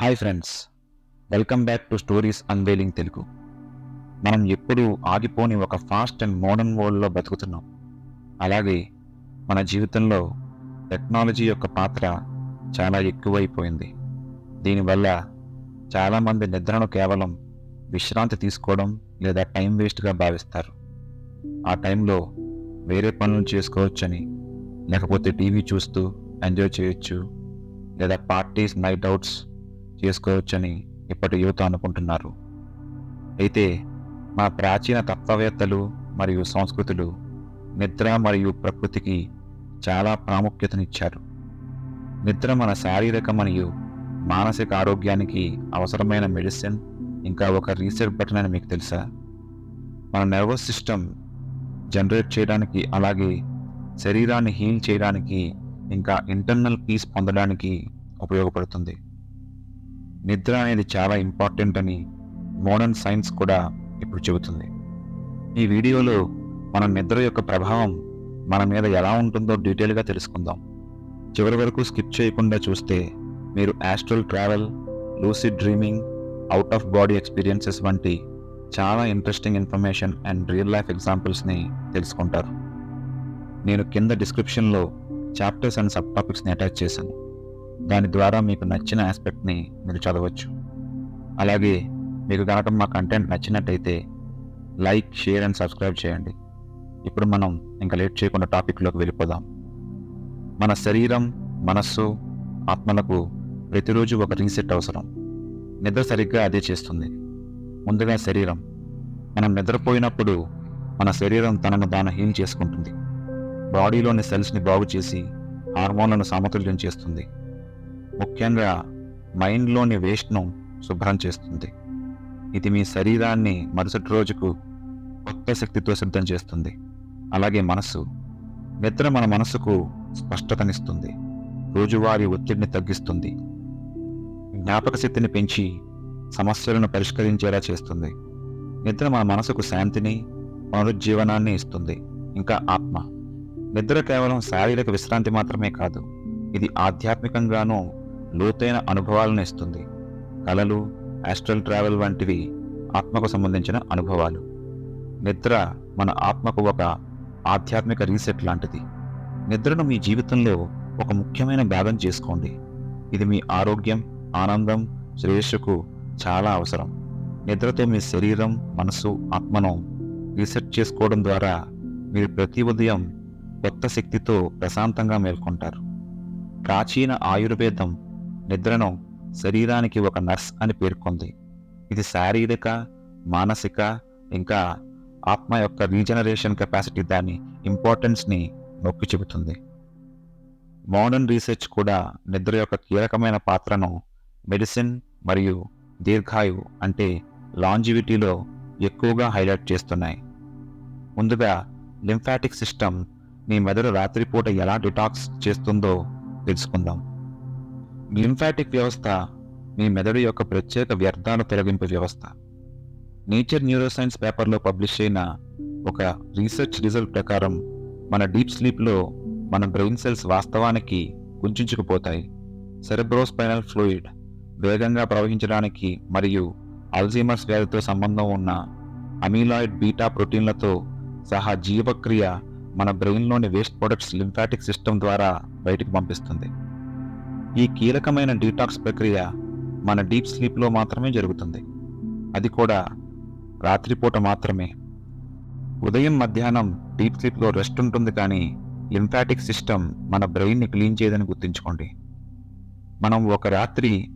Hi friends welcome back to stories unveiling Telugu మనం ఎప్పుడూ ఆగిపోని ఒక ఫాస్ట్ అండ్ మోడర్న్ వరల్డ్లో బతుకుతున్నాం. అలాగే మన జీవితంలో టెక్నాలజీ యొక్క పాత్ర చాలా ఎక్కువైపోయింది. దీనివల్ల చాలామంది నిద్రను కేవలం విశ్రాంతి తీసుకోవడం లేదా టైం వేస్ట్గా భావిస్తారు. ఆ టైంలో వేరే పనులు చేసుకోవచ్చని లేకపోతే టీవీ చూస్తూ ఎంజాయ్ చేయొచ్చు లేదా పార్టీస్ నైట్ అవుట్స్ చేసుకోవచ్చని ఇప్పటి యువత అనుకుంటున్నారు. అయితే మా ప్రాచీన తత్వవేత్తలు మరియు సంస్కృతులు నిద్ర మరియు ప్రకృతికి చాలా ప్రాముఖ్యతనిచ్చారు. నిద్ర మన శారీరక మరియు మానసిక ఆరోగ్యానికి అవసరమైన మెడిసిన్ ఇంకా ఒక రీసెట్ బటన్ అని మీకు తెలుసా? మన నర్వస్ సిస్టమ్ జనరేట్ చేయడానికి అలాగే శరీరాన్ని హీల్ చేయడానికి ఇంకా ఇంటర్నల్ పీస్ పొందడానికి ఉపయోగపడుతుంది. నిద్ర అనేది చాలా ఇంపార్టెంట్ అని మోడర్న్ సైన్స్ కూడా ఇప్పుడు చెబుతుంది. ఈ వీడియోలో మన నిద్ర యొక్క ప్రభావం మన మీద ఎలా ఉంటుందో డీటెయిల్గా తెలుసుకుందాం. చివరి వరకు స్కిప్ చేయకుండా చూస్తే మీరు astral travel lucid dreaming out of body experiences వంటి చాలా interesting information and real life ఎగ్జాంపుల్స్ని తెలుసుకుంటారు. నేను కింద డిస్క్రిప్షన్లో చాప్టర్స్ అండ్ సబ్ టాపిక్స్ని అటాచ్ చేశాను. దాని ద్వారా మీకు నచ్చిన ఆస్పెక్ట్ని మీరు చదవచ్చు. అలాగే మీకు కనుక మా కంటెంట్ నచ్చినట్టయితే లైక్ షేర్ అండ్ సబ్స్క్రైబ్ చేయండి. ఇప్పుడు మనం ఇంకా లేట్ చేయకుండా టాపిక్లోకి వెళ్ళిపోదాం. మన శరీరం మనస్సు ఆత్మలకు ప్రతిరోజు ఒక రీసెట్ అవసరం. నిద్ర సరిగ్గా అదే చేస్తుంది. ముందుగా శరీరం. మనం నిద్రపోయినప్పుడు మన శరీరం తనను తాను హీల్ చేసుకుంటుంది. బాడీలోని సెల్స్ని బాగు చేసి హార్మోన్లను సమతుల్యం చేస్తుంది. ముఖ్యంగా మైండ్లోని వేస్ట్ను శుభ్రం చేస్తుంది. ఇది మీ శరీరాన్ని మరుసటి రోజుకు కొత్త శక్తితో సిద్ధం చేస్తుంది. అలాగే మనస్సు నిద్ర మన మనసుకు స్పష్టతనిస్తుంది. రోజువారీ ఒత్తిడిని తగ్గిస్తుంది. జ్ఞాపక శక్తిని పెంచి సమస్యలను పరిష్కరించేలా చేస్తుంది. నిద్ర మన మనసుకు శాంతిని పునరుజ్జీవనాన్ని ఇస్తుంది. ఇంకా ఆత్మ. నిద్ర కేవలం శారీరక విశ్రాంతి మాత్రమే కాదు ఇది ఆధ్యాత్మికంగానూ లోతైన అనుభవాలను ఇస్తుంది. కళలు ఆస్ట్రల్ ట్రావెల్ వంటివి ఆత్మకు సంబంధించిన అనుభవాలు. నిద్ర మన ఆత్మకు ఒక ఆధ్యాత్మిక రీసెట్ లాంటిది. నిద్రను మీ జీవితంలో ఒక ముఖ్యమైన భాగం చేసుకోండి. ఇది మీ ఆరోగ్యం ఆనందం శ్రేయస్సుకు చాలా అవసరం. నిద్రతో మీ శరీరం మనసు ఆత్మను రీసెట్ చేసుకోవడం ద్వారా మీరు ప్రతి ఉదయం కొత్త శక్తితో ప్రశాంతంగా మేల్కొంటారు. ప్రాచీన ఆయుర్వేదం నిద్రను శరీరానికి ఒక నర్స్ అని పేర్కొంది. ఇది శారీరక మానసిక ఇంకా ఆత్మ యొక్క రీజనరేషన్ కెపాసిటీ దాని ఇంపార్టెన్స్ని నొక్కి చెబుతుంది. మోడర్న్ రీసెర్చ్ కూడా నిద్ర యొక్క కీలకమైన పాత్రను మెడిసిన్ మరియు దీర్ఘాయువు అంటే లాంజివిటీలో ఎక్కువగా హైలైట్ చేస్తున్నాయి. ముందుగా లింఫాటిక్ సిస్టమ్ మీ మెదడు రాత్రిపూట ఎలా డిటాక్స్ చేస్తుందో తెలుసుకుందాం. లింఫాటిక్ వ్యవస్థ మీ మెదడు యొక్క ప్రత్యేక వ్యర్థాల తొలగింపు వ్యవస్థ. నేచర్ న్యూరోసైన్స్ పేపర్లో పబ్లిష్ అయిన ఒక రీసెర్చ్ రిజల్ట్ ప్రకారం మన డీప్ స్లీప్లో మన బ్రెయిన్ సెల్స్ వాస్తవానికి కుంచుకుపోతాయి. సెరెబ్రోస్పైనల్ ఫ్లూయిడ్ వేగంగా ప్రవహించడానికి మరియు అల్జీమర్స్ వ్యాధితో సంబంధం ఉన్న అమిలాయిడ్ బీటా ప్రోటీన్లతో సహా జీవక్రియ మన బ్రెయిన్లోని వేస్ట్ ప్రొడక్ట్స్ లింఫాటిక్ సిస్టమ్ ద్వారా బయటికి పంపిస్తుంది. ఈ కీలకమైన డీటాక్స్ ప్రక్రియ మన డీప్ స్లీప్లో మాత్రమే జరుగుతుంది. అది కూడా రాత్రిపూట మాత్రమే. ఉదయం మధ్యాహ్నం డీప్ స్లీప్లో రెస్ట్ ఉంటుంది కానీ లింఫాటిక్ సిస్టమ్ మన బ్రెయిన్ని క్లీన్ చేయదని గుర్తుంచుకోండి. మనం ఒక రాత్రి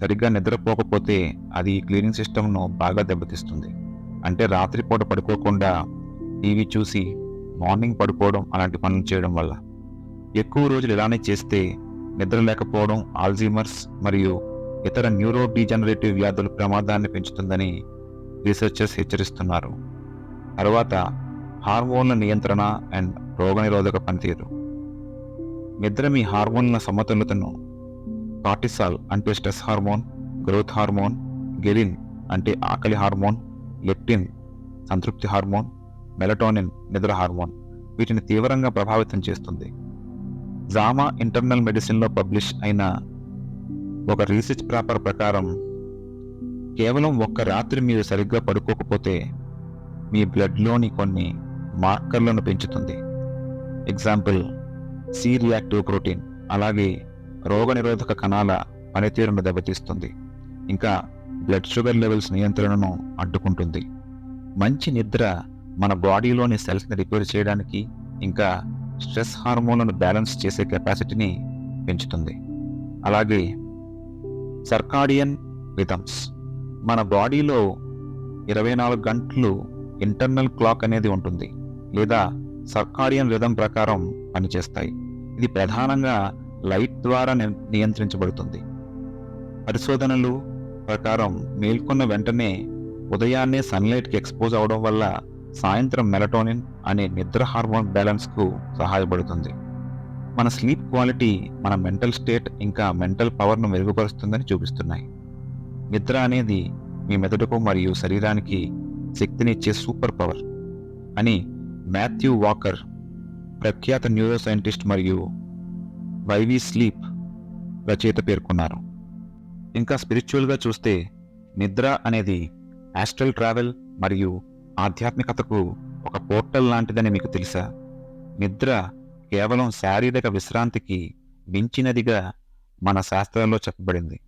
సరిగ్గా నిద్రపోకపోతే అది ఈ క్లీనింగ్ సిస్టమ్ను బాగా దెబ్బతీస్తుంది. అంటే రాత్రిపూట పడుకోకుండా టీవీ చూసి మార్నింగ్ పడుకోవడం అలాంటి పనులు చేయడం వల్ల. ఎక్కువ రోజులు ఇలానే చేస్తే నిద్ర లేకపోవడం ఆల్జీమర్స్ మరియు ఇతర న్యూరో డీజనరేటివ్ వ్యాధుల ప్రమాదాన్ని పెంచుతుందని రీసెర్చర్స్ హెచ్చరిస్తున్నారు. తర్వాత హార్మోన్ల నియంత్రణ అండ్ రోగనిరోధక పనితీరు. నిద్ర మీ హార్మోన్ల సమతుల్యతను కార్టిసాల్ అంటే stress hormone growth hormone ghrelin అంటే ఆకలి హార్మోన్ లెప్టిన్ సంతృప్తి హార్మోన్ మెలటోనిన్ నిద్ర హార్మోన్ వీటిని తీవ్రంగా ప్రభావితం చేస్తుంది. జామా ఇంటర్నల్ మెడిసిన్లో పబ్లిష్ అయిన ఒక రీసెర్చ్ పేపర్ ప్రకారం కేవలం ఒక్క రాత్రి మీరు సరిగ్గా పడుకోకపోతే మీ బ్లడ్లోని కొన్ని మార్కర్లను పెంచుతుంది. ఎగ్జాంపుల్ సి రియాక్టివ్ ప్రోటీన్ అలాగే రోగనిరోధక కణాల పనితీరును దెబ్బతీస్తుంది. ఇంకా బ్లడ్ షుగర్ లెవెల్స్ నియంత్రణను అడ్డుకుంటుంది. మంచి నిద్ర మన బాడీలోని సెల్స్ని రిపేర్ చేయడానికి ఇంకా స్ట్రెస్ హార్మోన్లను బ్యాలెన్స్ చేసే కెపాసిటీని పెంచుతుంది. అలాగే సర్కాడియన్ రిథమ్స్ మన బాడీలో ఇరవై నాలుగు గంటలు ఇంటర్నల్ క్లాక్ అనేది ఉంటుంది. లేదా సర్కాడియన్ రిథం ప్రకారం పనిచేస్తాయి. ఇది ప్రధానంగా లైట్ ద్వారా ని- నియంత్రించబడుతుంది. పరిశోధనలు ప్రకారం మేల్కొన్న వెంటనే ఉదయాన్నే సన్లైట్కి ఎక్స్పోజ్ అవడం వల్ల సాయంత్రం మెలటోనిన్ అనే నిద్ర హార్మోన్ బ్యాలెన్స్కు సహాయపడుతుంది. మన స్లీప్ క్వాలిటీ మన మెంటల్ స్టేట్ ఇంకా మెంటల్ పవర్ను మెరుగుపరుస్తుందని చూపిస్తున్నాయి. నిద్ర అనేది మీ మెదడుకు మరియు శరీరానికి శక్తినిచ్చే సూపర్ పవర్ అని మాథ్యూ వాకర్ ప్రఖ్యాత న్యూరో సైంటిస్ట్ మరియు వైవి స్లీప్ రచయిత పేర్కొన్నారు. ఇంకా స్పిరిచువల్గా చూస్తే నిద్ర అనేది ఆస్ట్రల్ ట్రావెల్ మరియు ఆధ్యాత్మికతకు ఒక పోర్టల్ లాంటిదని మీకు తెలుసా? నిద్ర కేవలం శారీరక విశ్రాంతికి మించినదిగా మన శాస్త్రాల్లో చెప్పబడింది.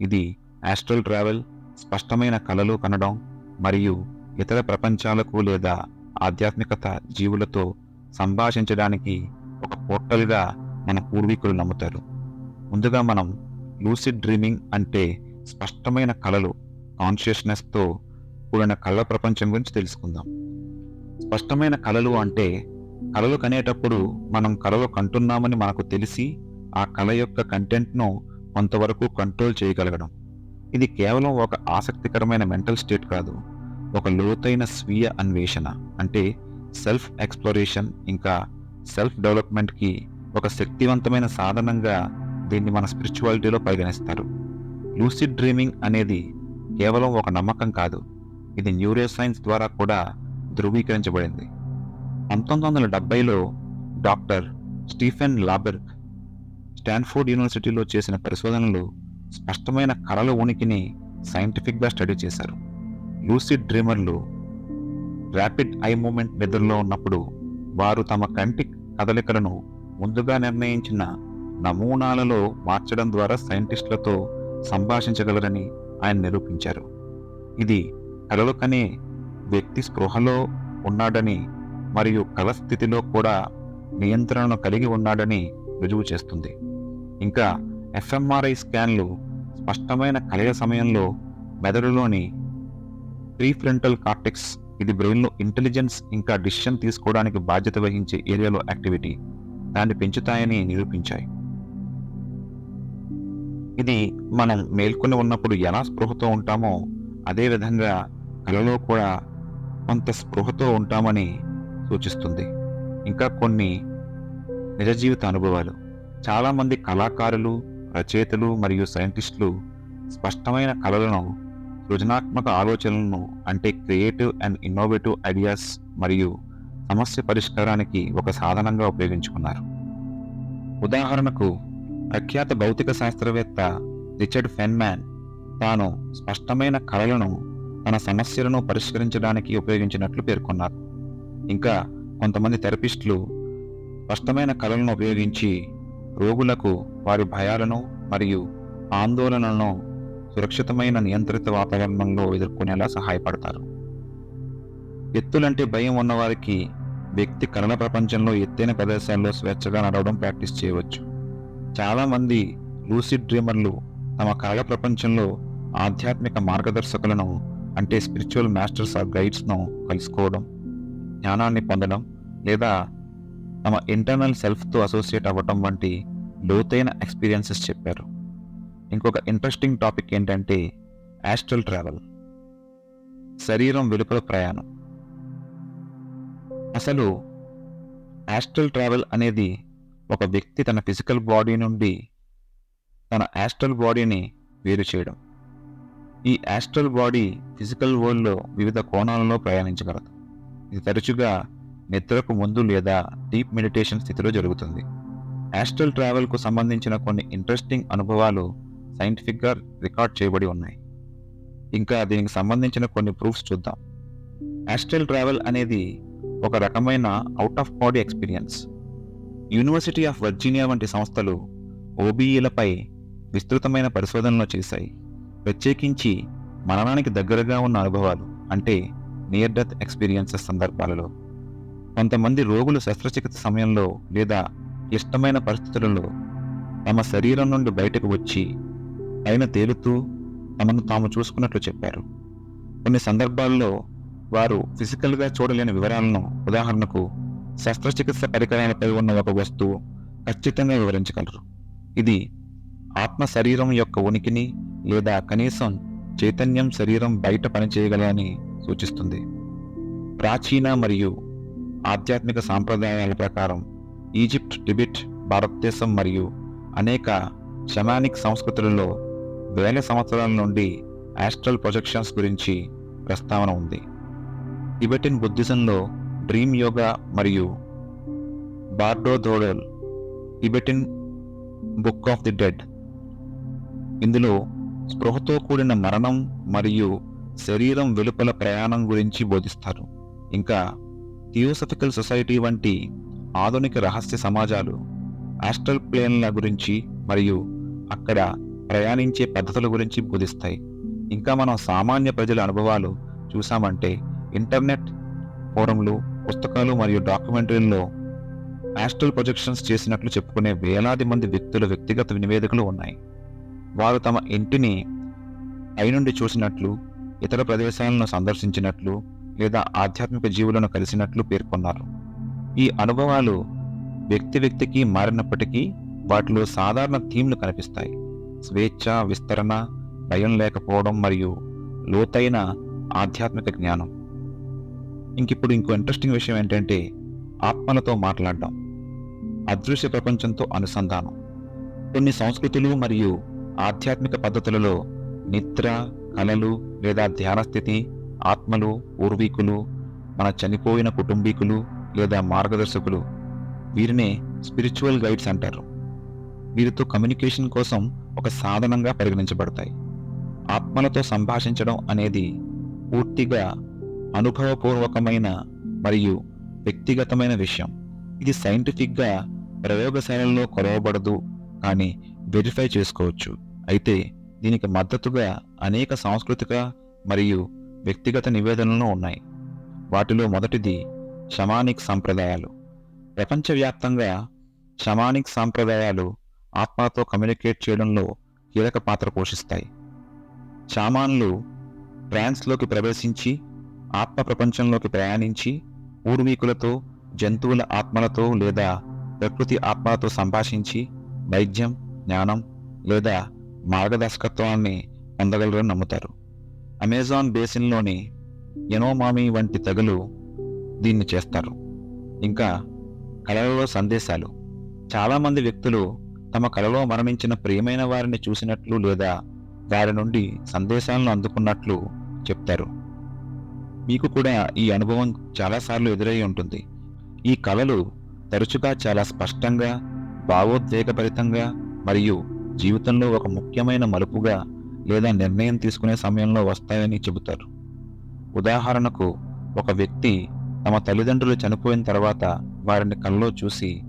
ఇది ఆస్ట్రల్ ట్రావెల్ స్పష్టమైన కళలు కనడం మరియు ఇతర ప్రపంచాలకు లేదా ఆధ్యాత్మికత జీవులతో సంభాషించడానికి ఒక పోర్టల్గా మన పూర్వీకులు నమ్ముతారు. ముందుగా మనం లూసిడ్ డ్రీమింగ్ అంటే స్పష్టమైన కళలు కాన్షియస్నెస్తో కూడిన కళ ప్రపంచం గురించి తెలుసుకుందాం. స్పష్టమైన కళలు అంటే కళలు కనేటప్పుడు మనం కళలు కంటున్నామని మనకు తెలిసి ఆ కళ యొక్క కంటెంట్ను కొంతవరకు కంట్రోల్ చేయగలగడం. ఇది కేవలం ఒక ఆసక్తికరమైన మెంటల్ స్టేట్ కాదు ఒక లోతైన స్వీయ అన్వేషణ. అంటే సెల్ఫ్ ఎక్స్ప్లోరేషన్ ఇంకా సెల్ఫ్ డెవలప్మెంట్కి ఒక శక్తివంతమైన సాధనంగా దీన్ని మన స్పిరిచువాలిటీలో పరిగణిస్తారు. లూసిడ్ డ్రీమింగ్ అనేది కేవలం ఒక నమ్మకం కాదు ఇది న్యూరో సైన్స్ ద్వారా కూడా ధృవీకరించబడింది. పంతొమ్మిది వందల డెబ్బైలో డాక్టర్ స్టీఫెన్ లాబెర్గ్ స్టాన్ఫోర్డ్ యూనివర్సిటీలో చేసిన పరిశోధనలు స్పష్టమైన కళల ఉనికిని సైంటిఫిక్గా స్టడీ చేశారు. లూసిడ్ డ్రీమర్లు ర్యాపిడ్ ఐ మూమెంట్ నిద్రలో ఉన్నప్పుడు వారు తమ కంటి కదలికలను ముందుగా నిర్ణయించిన నమూనాలలో మార్చడం ద్వారా సైంటిస్టులతో సంభాషించగలరని ఆయన నిరూపించారు. ఇది కలలు కనే వ్యక్తి స్పృహలో ఉన్నాడని మరియు కల స్థితిలో కూడా నియంత్రణను కలిగి ఉన్నాడని రుజువు చేస్తుంది. ఇంకా ఎఫ్ఎంఆర్ఐ స్కాన్లు స్పష్టమైన కలయ సమయంలో మెదడులోని ప్రీఫ్రంటల్ కార్టెక్స్ ఇది బ్రెయిన్లో ఇంటెలిజెన్స్ ఇంకా డిసిషన్ తీసుకోవడానికి బాధ్యత వహించే ఏరియాలో యాక్టివిటీ దాన్ని పెంచుతాయని నిరూపించాయి. ఇది మనం మేల్కొని ఉన్నప్పుడు ఎలా స్పృహతో ఉంటామో అదే విధంగా కలలో కూడా కొంత స్పృహతో ఉంటామని సూచిస్తుంది. ఇంకా కొన్ని నిజ జీవిత అనుభవాలు. చాలామంది కళాకారులు రచయితలు మరియు సైంటిస్టులు స్పష్టమైన కళలను సృజనాత్మక ఆలోచనలను అంటే క్రియేటివ్ అండ్ ఇన్నోవేటివ్ ఐడియాస్ మరియు సమస్య పరిష్కారానికి ఒక సాధనంగా ఉపయోగించుకున్నారు. ఉదాహరణకు ప్రఖ్యాత భౌతిక శాస్త్రవేత్త రిచర్డ్ ఫెన్మ్యాన్ తాను స్పష్టమైన కళలను తన సమస్యలను పరిష్కరించడానికి ఉపయోగించినట్లు పేర్కొన్నారు. ఇంకా కొంతమంది థెరపిస్టులు స్పష్టమైన కళలను ఉపయోగించి రోగులకు వారి భయాలను మరియు ఆందోళనలను సురక్షితమైన నియంత్రిత వాతావరణంలో ఎదుర్కొనేలా సహాయపడతారు. ఎత్తులంటే భయం ఉన్నవారికి వ్యక్తి కళల ప్రపంచంలో ఎత్తైన ప్రదేశాల్లో స్వేచ్ఛగా నడవడం ప్రాక్టీస్ చేయవచ్చు. చాలామంది లూసిడ్ డ్రీమర్లు తమ కళల ప్రపంచంలో ఆధ్యాత్మిక మార్గదర్శకులను అంటే స్పిరిచువల్ మాస్టర్స్ ఆర్ గైడ్స్ను కలుసుకోవడం జ్ఞానాన్ని పొందడం లేదా తమ ఇంటర్నల్ సెల్ఫ్తో అసోసియేట్ అవ్వటం వంటి లోతైన ఎక్స్పీరియన్సెస్ చెప్పారు. ఇంకొక ఇంట్రెస్టింగ్ టాపిక్ ఏంటంటే యాస్ట్రల్ ట్రావెల్ శరీరం వెలుపల ప్రయాణం. అసలు యాస్ట్రల్ ట్రావెల్ అనేది ఒక వ్యక్తి తన ఫిజికల్ బాడీ నుండి తన యాస్ట్రల్ బాడీని వేరు చేయడం. ఈ యాస్ట్రల్ బాడీ ఫిజికల్ వరల్డ్లో వివిధ కోణాలలో ప్రయాణించగలదు. ఇది తరచుగా నిద్రకు ముందు లేదా డీప్ మెడిటేషన్ స్థితిలో జరుగుతుంది. యాస్ట్రల్ ట్రావెల్కు సంబంధించిన కొన్ని ఇంట్రెస్టింగ్ అనుభవాలు సైంటిఫిక్గా రికార్డ్ చేయబడి ఉన్నాయి. ఇంకా దీనికి సంబంధించిన కొన్ని ప్రూఫ్స్ చూద్దాం. యాస్ట్రల్ ట్రావెల్ అనేది ఒక రకమైన out of body experience University of Virginia వంటి సంస్థలు ఓబీఈలపై విస్తృతమైన పరిశోధనలు చేశాయి. ప్రత్యేకించి మరణానికి దగ్గరగా ఉన్న అనుభవాలు అంటే నియర్ డెత్ ఎక్స్పీరియన్సెస్ సందర్భాలలో. కొంతమంది రోగులు శస్త్రచికిత్స సమయంలో లేదా క్లిష్టమైన పరిస్థితులలో తమ శరీరం నుండి బయటకు వచ్చి పైన తేలుతూ తమను తాము చూసుకున్నట్లు చెప్పారు. కొన్ని సందర్భాల్లో వారు ఫిజికల్గా చూడలేని వివరాలను ఉదాహరణకు శస్త్రచికిత్స పరికరాలపై ఉన్న ఒక వస్తువు ఖచ్చితంగా వివరించగలరు. ఇది ఆత్మ శరీరం యొక్క ఉనికిని లేదా కనీసం చైతన్యం శరీరం బయట పనిచేయగలని సూచిస్తుంది. ప్రాచీన మరియు ఆధ్యాత్మిక సాంప్రదాయాల ప్రకారం ఈజిప్ట్ టిబెట్ భారతదేశం మరియు అనేక షమానిక్ సంస్కృతులలో వేల సంవత్సరాల నుండి యాస్ట్రల్ ప్రొజెక్షన్స్ గురించి ప్రస్తావన ఉంది. టిబెటిన్ బుద్ధిజంలో డ్రీమ్ యోగా మరియు Bardo Thodol Tibetan book of the dead. ఇందులో స్పృహతో కూడిన మరణం మరియు శరీరం వెలుపల ప్రయాణం గురించి బోధిస్తారు. ఇంకా థియోసఫికల్ సొసైటీ వంటి ఆధునిక రహస్య సమాజాలు ఆస్ట్రల్ ప్లేన్ల గురించి మరియు అక్కడ ప్రయాణించే పద్ధతుల గురించి బోధిస్తాయి. ఇంకా మనం సామాన్య ప్రజల అనుభవాలు చూసామంటే ఇంటర్నెట్ ఫోరంలు పుస్తకాలు మరియు డాక్యుమెంటరీల్లో ఆస్ట్రల్ ప్రొజెక్షన్స్ చేసినట్లు చెప్పుకునే వేలాది మంది వ్యక్తుల వ్యక్తిగత నివేదికలు ఉన్నాయి. వారు తమ ఇంటిని పైనుండి చూసినట్లు ఇతర ప్రదేశాలను సందర్శించినట్లు లేదా ఆధ్యాత్మిక జీవులను కలిసినట్లు పేర్కొన్నారు. ఈ అనుభవాలు వ్యక్తి వ్యక్తికి మారినప్పటికీ వాటిలో సాధారణ థీమ్లు కనిపిస్తాయి. స్వేచ్ఛ విస్తరణ భయం లేకపోవడం మరియు లోతైన ఆధ్యాత్మిక జ్ఞానం. ఇంకిప్పుడు ఇంకో ఇంట్రెస్టింగ్ విషయం ఏంటంటే ఆత్మలతో మాట్లాడడం. అదృశ్య ప్రపంచంతో అనుసంధానం. కొన్ని సంస్కృతులు మరియు ఆధ్యాత్మిక పద్ధతులలో నిద్ర కళలు లేదా ధ్యానస్థితి ఆత్మలు పూర్వీకులు మన చనిపోయిన కుటుంబీకులు లేదా మార్గదర్శకులు వీరినే స్పిరిచువల్ గైడ్స్ అంటారు. వీరితో కమ్యూనికేషన్ కోసం ఒక సాధనంగా పరిగణించబడతాయి. ఆత్మలతో సంభాషించడం అనేది పూర్తిగా అనుభవపూర్వకమైన మరియు వ్యక్తిగతమైన విషయం. ఇది సైంటిఫిక్గా ప్రయోగశాలల్లో కొలవబడదు కానీ వెరిఫై చేసుకోవచ్చు. అయితే దీనికి మద్దతుగా అనేక సాంస్కృతిక మరియు వ్యక్తిగత నివేదనలు ఉన్నాయి. వాటిలో మొదటిది షమానిక్ సంప్రదాయాలు. ప్రపంచవ్యాప్తంగా షమానిక్ సాంప్రదాయాలు ఆత్మతో కమ్యూనికేట్ చేయడంలో కీలక పాత్ర పోషిస్తాయి. షామాన్లు ట్రాన్స్లోకి ప్రవేశించి ఆత్మ ప్రపంచంలోకి ప్రయాణించి పూర్వీకులతో జంతువుల ఆత్మలతో లేదా ప్రకృతి ఆత్మలతో సంభాషించి వైద్యం జ్ఞానం లేదా మార్గదర్శకత్వాన్ని పొందగలరని నమ్ముతారు. అమెజాన్ బేసిన్లోని ఎనోమామి వంటి తెగలు దీన్ని చేస్తారు. ఇంకా కళలలో సందేశాలు. చాలామంది వ్యక్తులు తమ కళలో మరణించిన ప్రియమైన వారిని చూసినట్లు లేదా వారి నుండి సందేశాలను అందుకున్నట్లు చెప్తారు. మీకు కూడా ఈ అనుభవం చాలాసార్లు ఎదురై ఉంటుంది. ఈ కళలు తరచుగా చాలా స్పష్టంగా భావోద్వేగభరితంగా మరియు జీవితంలో ఒక ముఖ్యమైన మలుపుగా లేదా నిర్ణయం తీసుకునే సమయంలో వస్తాయని చెబుతారు. ఉదాహరణకు ఒక వ్యక్తి తమ తల్లిదండ్రులు చనిపోయిన తర్వాత వారిని కల్లో చూసి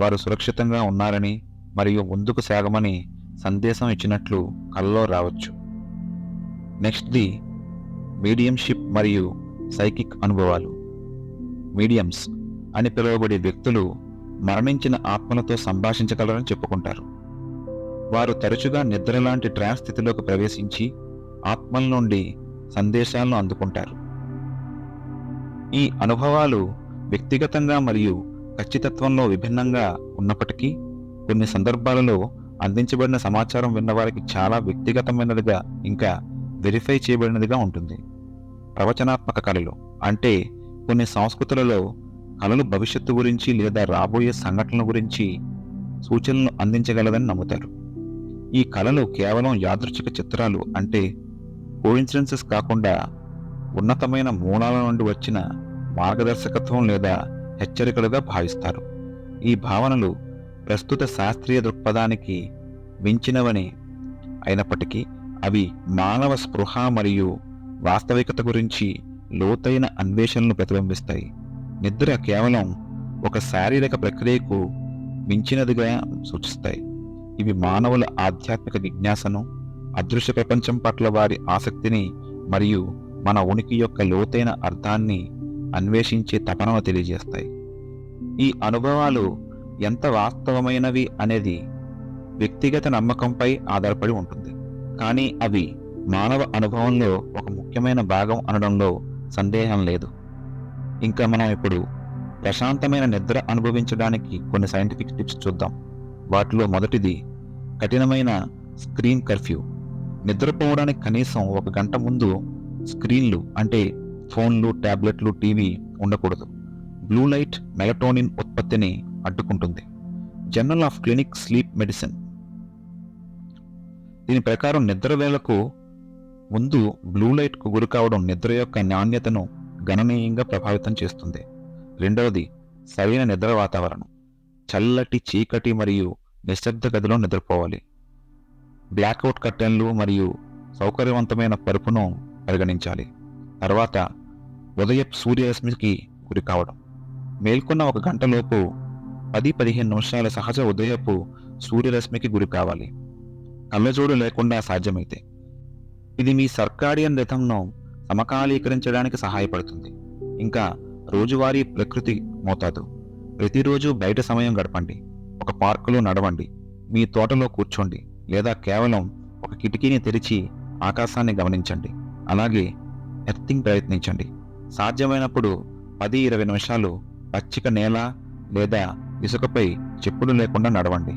వారు సురక్షితంగా ఉన్నారని మరియు ముందుకు సాగమని సందేశం ఇచ్చినట్లు కల్లో రావచ్చు. నెక్స్ట్ది మీడియంషిప్ మరియు సైకిక్ అనుభవాలు. మీడియంస్ అని పిలువబడే వ్యక్తులు మరణించిన ఆత్మలతో సంభాషించగలరని చెప్పుకుంటారు. వారు తరచుగా నిద్ర లాంటి ట్రాన్స్ స్థితిలోకి ప్రవేశించి ఆత్మల నుండి సందేశాలను అందుకుంటారు. ఈ అనుభవాలు వ్యక్తిగతంగా మరియు ఖచ్చితత్వంలో విభిన్నంగా ఉన్నప్పటికీ కొన్ని సందర్భాలలో అందించబడిన సమాచారం విన్నవారికి చాలా వ్యక్తిగతమైనదిగా ఇంకా వెరిఫై చేయబడినదిగా ఉంటుంది. ప్రవచనాత్మక కళలు అంటే కొన్ని సంస్కృతులలో కళలు భవిష్యత్తు గురించి లేదా రాబోయే సంఘటనల గురించి సూచనలు అందించగలదని నమ్ముతారు. ఈ కళలు కేవలం యాదృచ్ఛిక చిత్రాలు అంటే కోయిన్సిడెన్సెస్ కాకుండా ఉన్నతమైన మూలాల నుండి వచ్చిన మార్గదర్శకత్వం లేదా హెచ్చరికలుగా భావిస్తారు. ఈ భావనలు ప్రస్తుత శాస్త్రీయ దృక్పథానికి మించినవని అయినప్పటికీ అవి మానవ స్పృహ మరియు వాస్తవికత గురించి లోతైన అన్వేషణను ప్రతిబింబిస్తాయి. నిద్ర కేవలం ఒక శారీరక ప్రక్రియకు మించినదిగా సూచిస్తాయి. ఇవి మానవుల ఆధ్యాత్మిక జిజ్ఞాసను అదృశ్య ప్రపంచం పట్ల వారి ఆసక్తిని మరియు మన ఉనికి యొక్క లోతైన అర్థాన్ని అన్వేషించే తపనను తెలియజేస్తాయి. ఈ అనుభవాలు ఎంత వాస్తవమైనవి అనేది వ్యక్తిగత నమ్మకంపై ఆధారపడి ఉంటుంది. కానీ అవి మానవ అనుభవంలో ఒక ముఖ్యమైన భాగం అనడంలో సందేహం లేదు. ఇంకా మనం ఇప్పుడు ప్రశాంతమైన నిద్ర అనుభవించడానికి కొన్ని సైంటిఫిక్ టిప్స్ చూద్దాం. వాటిలో మొదటిది కఠినమైన స్క్రీన్ కర్ఫ్యూ. నిద్రపోవడానికి కనీసం ఒక గంట ముందు స్క్రీన్లు అంటే ఫోన్లు ట్యాబ్లెట్లు టీవీ ఉండకూడదు. బ్లూ లైట్ మెలటోనిన్ ఉత్పత్తిని అడ్డుకుంటుంది. Journal of clinic sleep medicine. దీని ప్రకారం నిద్ర వేళకు ముందు బ్లూ లైట్కు గురి కావడం నిద్ర యొక్క నాణ్యతను గణనీయంగా ప్రభావితం చేస్తుంది. రెండవది సరైన నిద్ర వాతావరణం. చల్లటి చీకటి మరియు నిశ్శబ్ద గదిలో నిద్రపోవాలి. బ్లాక్అవుట్ కర్టెన్లు మరియు సౌకర్యవంతమైన పరుపును పరిగణించాలి. తర్వాత ఉదయపు సూర్యరశ్మికి గురి కావడం. మేల్కొన్న ఒక గంటలోపు పది పదిహేను నిమిషాల సహజ ఉదయపు సూర్యరశ్మికి గురి కావాలి. కళ్ళజోడు లేకుండా సాధ్యమైతే. ఇది మీ సర్కాడియన్ రిథంను సమకాలీకరించడానికి సహాయపడుతుంది. ఇంకా రోజువారీ ప్రకృతి మోతాదు. ప్రతిరోజు బయట సమయం గడపండి. ఒక పార్కులో నడవండి. మీ తోటలో కూర్చోండి. లేదా కేవలం ఒక కిటికీని తెరిచి ఆకాశాన్ని గమనించండి. అలాగే ఎర్తింగ్ ప్రయత్నించండి. సాధ్యమైనప్పుడు పది ఇరవై నిమిషాలు పచ్చిక నేల లేదా ఇసుకపై చెప్పులు లేకుండా నడవండి.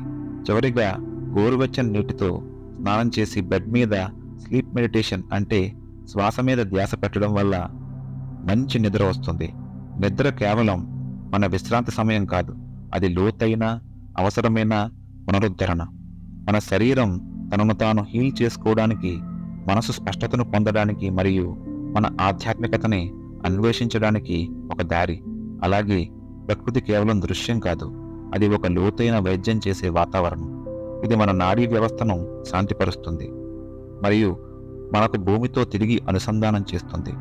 చివరిగా గోరువెచ్చని నీటితో స్నానం చేసి బెడ్ మీద స్లీప్ మెడిటేషన్ అంటే శ్వాస మీద ధ్యాస పెట్టడం వల్ల మంచి నిద్ర వస్తుంది. నిద్ర కేవలం మన విశ్రాంతి సమయం కాదు. అది లోతైన అవసరమైన పునరుద్ధరణ. మన శరీరం తనను తాను హీల్ చేసుకోవడానికి మనసు స్పష్టతను పొందడానికి మరియు మన ఆధ్యాత్మికతని అన్వేషించడానికి ఒక దారి. అలాగే ప్రకృతి కేవలం దృశ్యం కాదు. అది ఒక లోతైన వైద్యం చేసే వాతావరణం. ఇది మన నాడీ వ్యవస్థను శాంతిపరుస్తుంది. మరియు మనకు భూమితో తిరిగి అనుసంధానం చేస్తుంది.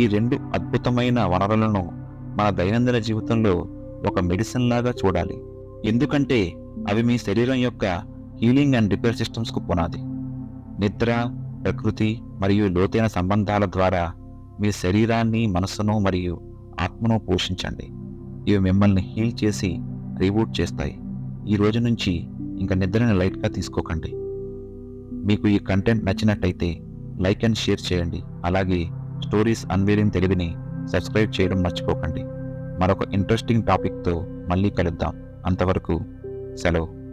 ఈ రెండు అద్భుతమైన వనరులను మన దైనందిన జీవితంలో ఒక మెడిసిన్ లాగా చూడాలి. ఎందుకంటే అవి మీ శరీరం యొక్క హీలింగ్ అండ్ రిపేర్ సిస్టమ్స్కు పునాది. నిద్ర ప్రకృతి మరియు లోతైన సంబంధాల ద్వారా మీ శరీరాన్ని మనస్సును మరియు ఆత్మను పోషించండి. ఇవి మిమ్మల్ని హీల్ చేసి రీబూట్ చేస్తాయి. ఈ రోజు నుంచి ఇంకా నిద్రని లైట్గా తీసుకోకండి. మీకు ఈ కంటెంట్ నచ్చినట్టయితే లైక్ అండ్ షేర్ చేయండి. అలాగే స్టోరీస్ అన్వేరింగ్ తెలివిని సబ్స్క్రైబ్ చేయడం మర్చిపోకండి. మరొక ఇంట్రెస్టింగ్ టాపిక్తో మళ్ళీ కలుద్దాం. అంతవరకు సెలవు.